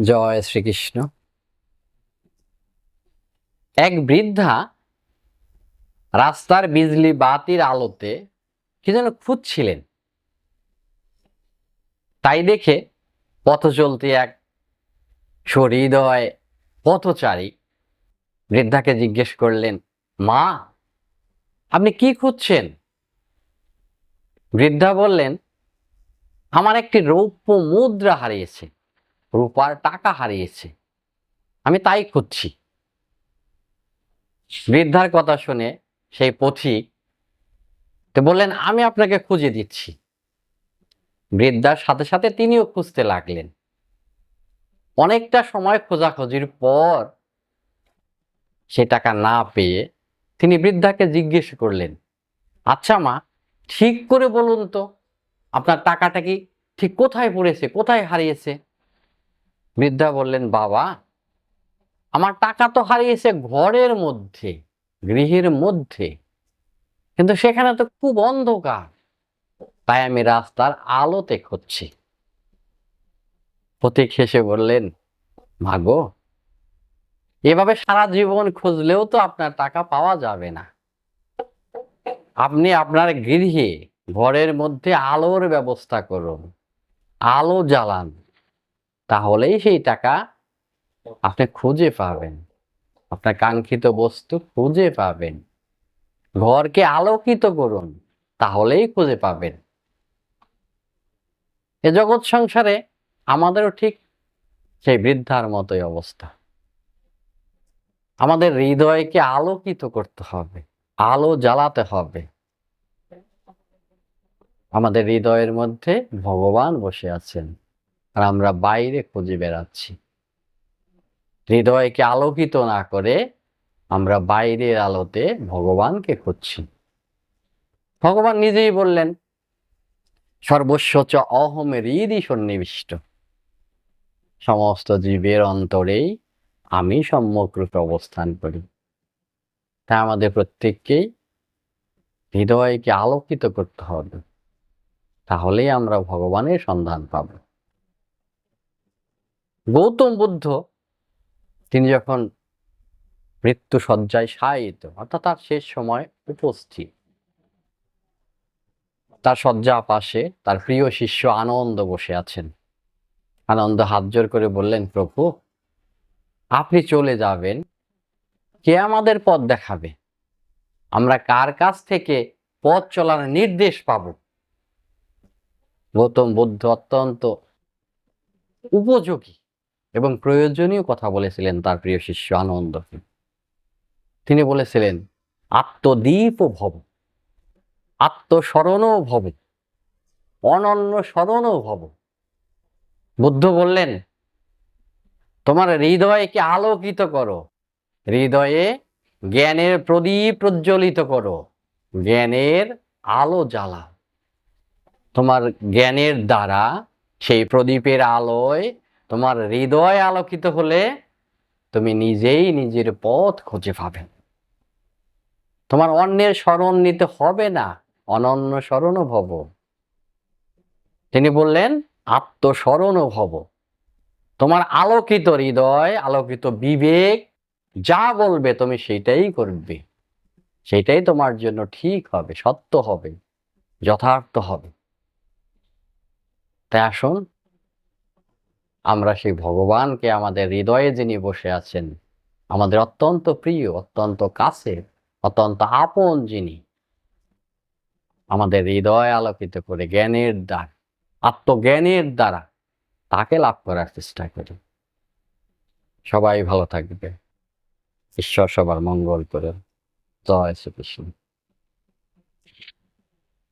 জয় শ্রীকৃষ্ণ। এক বৃদ্ধা রাস্তার বিজলি বাতির আলোতে কি যেন খুঁজছিলেন। তাই দেখে পথ চলতে এক সহৃদয় পথচারী বৃদ্ধাকে জিজ্ঞেস করলেন, মা, আপনি কি খুঁজছেন? বৃদ্ধা বললেন, আমার একটি রৌপ্য মুদ্রা হারিয়েছে। রূপার টাকা হারিয়েছে। আমি তাই খুঁজছি। বৃদ্ধার কথা শুনে সেই পথিক তো বললেন, আমি আপনাকে খুঁজে দিচ্ছি। বৃদ্ধার সাথে সাথে তিনিও খুঁজতে লাগলেন। অনেকটা সময় খোঁজাখুঁজির পর সে টাকা না পেয়ে তিনি বৃদ্ধাকে জিজ্ঞেস করলেন আচ্ছা মা, ঠিক করে বলুন তো, আপনার টাকাটা কি ঠিক কোথায় পড়েছে, কোথায় হারিয়েছে? বৃদ্ধা বললেন, বাবা, আমার টাকা তো হারিয়েছে ঘরের মধ্যে, গৃহের মধ্যে। কিন্তু সেখানে তো খুব অন্ধকার। তাই আমি রাস্তার আলোতে খুঁজছি। পথিক হেসে বললেন মাগো এভাবে সারা জীবন খুঁজলেও তো আপনার টাকা পাওয়া যাবে না। আপনি আপনার গৃহে ঘরের মধ্যে আলোর ব্যবস্থা করুন, আলো জ্বালান তাহলেই সেই টাকা আপনি খুঁজে পাবেন। আপনার কাঙ্ক্ষিত বস্তু খুঁজে পাবেন। ঘরকে আলোকিত করুন, তাহলেই খুঁজে পাবেন। এ জগৎ সংসারে আমাদেরও ঠিক সেই বৃদ্ধার মতোই অবস্থা। আমাদের হৃদয়কে আলোকিত করতে হবে, আলো জ্বালাতে হবে। আমাদের হৃদয়ের মধ্যে ভগবান বসে আছেন। আর আমরা বাইরে খুঁজে বেড়াচ্ছি। হৃদয়কে আলোকিত না করে আমরা বাইরের আলোতে ভগবানকে খুঁজছি। ভগবান নিজেই বললেন, সর্বস্ব চ অহম হৃদি সন্নিবিষ্ট। সমস্ত জীবের অন্তরেই আমি সম্যক রূপে অবস্থান করি। তাই আমাদের প্রত্যেককেই হৃদয়কে আলোকিত করতে হবে। তাহলেই আমরা ভগবানের সন্ধান পাব। গৌতম বুদ্ধ, তিনি যখন মৃত্যু সজ্জায় শায়িত, অর্থাৎ তার শেষ সময় উপস্থিত, তার শয্যা পাশে তার প্রিয় শিষ্য আনন্দ বসে আছেন। আনন্দ হাত জোর করে বললেন, প্রভু, আপনি চলে যাবেন। কে আমাদের পথ দেখাবে? আমরা কার কাছ থেকে পথ চলার নির্দেশ পাব? গৌতম বুদ্ধ অত্যন্ত উপযোগী। এবং প্রয়োজনীয় কথা বলেছিলেন তার প্রিয় শিষ্য আনন্দকে তিনি বলেছিলেন, আত্মদীপ ভব, আত্মস্মরণও ভব, অনন্য স্মরণও ভব। বুদ্ধ বললেন, তোমার হৃদয়কে আলোকিত করো, হৃদয়ে জ্ঞানের প্রদীপ প্রজ্বলিত করো, জ্ঞানের আলো জ্বালা। তোমার জ্ঞানের দ্বারা সেই প্রদীপের আলোয় তোমার হৃদয় আলোকিত হলে তুমি নিজেই নিজের পথ খুঁজে পাবে। তোমার অন্যের স্মরণ নিতে হবে না, অনন্য স্মরণ ভব। তিনি বললেন, আত্মস্মরণ ভব। তোমার আলোকিত হৃদয়, আলোকিত বিবেক, যা বলবে তুমি সেটাই করবে। সেটাই তোমার জন্য ঠিক হবে, সত্য হবে, যথার্থ হবে। তাই আসুন আমরা সেই ভগবানকে আমাদের হৃদয়ে যিনি বসে আছেন, আমাদের অত্যন্ত প্রিয়, অত্যন্ত কাছে অত্যন্ত আপন যিনি, আমাদের হৃদয় আলোকিত করে জ্ঞানের দ্বারা, আত্মজ্ঞানের দ্বারা তাকে লাভ করার চেষ্টা করি। সবাই ভালো থাকবে ঈশ্বর সবার মঙ্গল করে জয় শ্রীকৃষ্ণ।